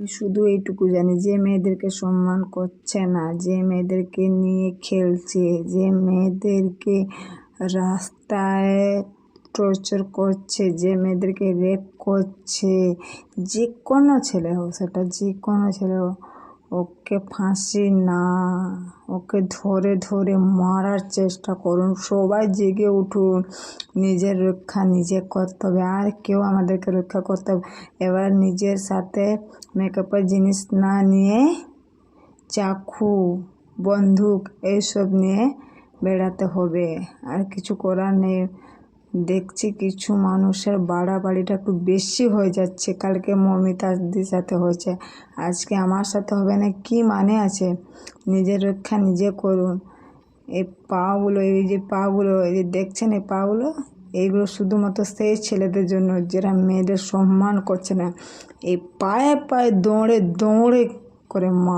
শুধু এইটুকু জানি, যে মেয়েদেরকে সম্মান করছে না, যে মেয়েদেরকে নিয়ে খেলছে, যে মেয়েদেরকে রাস্তায় টর্চার করছে, যে মেয়েদেরকে রেপ করছে, যে কোনো ছেলে হোক, সেটা যে কোনো ছেলে হোক ওকে ফাঁসি না, ওকে ধরে ধরে মারার চেষ্টা করুন, সবাই জেগে উঠুন, নিজের রক্ষা নিজে করতে হবে, আর কেউ আমাদেরকে রক্ষা করতে হবে এবার নিজের সাথে মেকআপের জিনিস না নিয়ে চাকু, বন্দুক এইসব নিয়ে বেড়াতে হবে, আর কিছু করার নেই। দেখছি কিছু মানুষের বাড়াবাড়িটা একটু বেশি হয়ে যাচ্ছে। কালকে মমিতাদির সাথে হয়েছে। আজকে আমার সাথে হবে না, কি মানে আছে? নিজের রক্ষা নিজে করুন। এই পাগুলো, এই যে পাগুলো, এই যে দেখছেন এই পাগুলো? এইগুলো শুধুমাত্র সেই ছেলেদের জন্য, যারা মেয়েদের সম্মান করছে না। এই পায়ে পায়ে দৌড়ে দৌড়ে করে মা